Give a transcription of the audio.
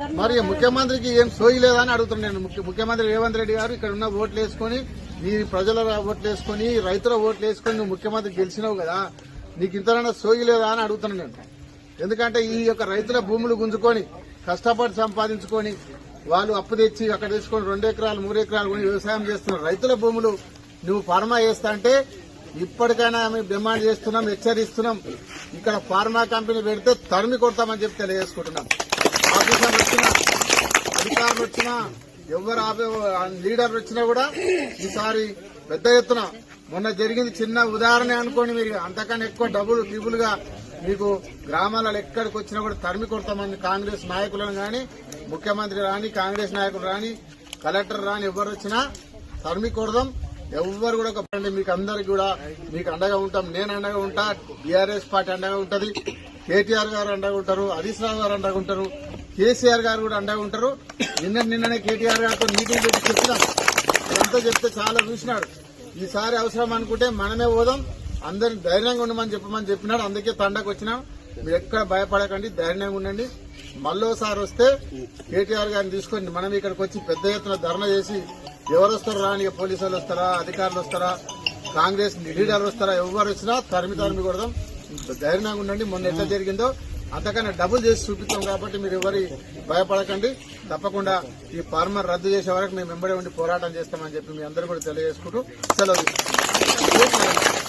మరి ముఖ్యమంత్రికి ఏం సోయి లేదని అడుగుతున్నాను ముఖ్య- ముఖ్యమంత్రి రేవంత్ రెడ్డి గారు ఇక్కడ ఉన్న ఓట్లు వేసుకొని నీ ప్రజల ఓట్లు వేసుకొని రైతుల ఓట్లు వేసుకొని నువ్వు ముఖ్యమంత్రి గెలిచినావు కదా నీకు ఇంతనైనా సోయి లేదా అని అడుగుతున్నాను నేను. ఎందుకంటే ఈ యొక్క రైతుల భూములు గుంజుకొని కష్టపడి సంపాదించుకొని వాళ్ళు అప్పు తెచ్చి అక్కడ తీసుకొని రెండు ఎకరాలు మూడు ఎకరాలు కొని వ్యవసాయం చేస్తున్న రైతుల భూములు నువ్వు ఫార్మా చేస్తా అంటే ఇప్పటికైనా మేము డిమాండ్ చేస్తున్నాం హెచ్చరిస్తున్నాం. ఇక్కడ ఫార్మా కంపెనీ పెడితే తరిమి కొడతామని చెప్పి తెలియజేసుకుంటున్నాం. ఆఫీసర్లు వచ్చినా అధికారులు వచ్చినా ఎవరు ఆపే లీడర్లు వచ్చినా కూడా ఈసారి పెద్ద ఎత్తున మొన్న జరిగింది చిన్న ఉదాహరణ అనుకోండి మీరు అంతకన్నా ఎక్కువ డబ్బులు గా మీకు గ్రామాలలో ఎక్కడికి వచ్చినా కూడా తరిమి కొడతామని కాంగ్రెస్ నాయకులను గాని ముఖ్యమంత్రి రాని కాంగ్రెస్ నాయకులు రాని కలెక్టర్ రాని ఎవరు వచ్చినా తరిమి కొడదాం. ఎవ్వరు కూడా ఒక మీకు అందరికి కూడా మీకు అండగా ఉంటాం నేను అండగా ఉంటా బీఆర్ఎస్ పార్టీ అండగా ఉంటది. కేటీఆర్ గారు అండగా ఉంటారు హరీష్ రావు గారు అండగా ఉంటారు కేసీఆర్ గారు కూడా అండగా ఉంటారు. నిన్న నిన్ననే కేటీఆర్ గారితో మీటింగ్ పెట్టి చెప్పినాం. ఎంతో చెప్తే చాలా చూసినాడు. ఈసారి అవసరం అనుకుంటే మనమే పోదాం అందరిని ధైర్యంగా ఉండమని చెప్పమని చెప్పినాడు. అందుకే తండకు వచ్చినాం. మీరు ఎక్కడ భయపడకండి ధైర్యంగా ఉండండి. మళ్ళోసారి వస్తే కేటీఆర్ గారిని తీసుకొని మనం ఇక్కడికి వచ్చి పెద్ద ఎత్తున ధర్నా చేసి ఎవరు వస్తారో రాని పోలీసు వస్తారా అధికారులు వస్తారా కాంగ్రెస్ లీడర్లు వస్తారా ఎవరు వచ్చినా తరిమి తరిమి కొడదాం. ధైర్యంగా ఉండండి. మొన్న ఎట్లా జరిగిందో అంతకన్నా డబుల్ చేసి చూపిస్తాం కాబట్టి మీరు ఎవరి భయపడకండి. తప్పకుండా ఈ ఫార్మర్ రద్దు చేసే వరకు మేము వెంబడి ఉండి పోరాటం చేస్తామని చెప్పి మీ అందరూ కూడా తెలియజేసుకుంటూ సెలవు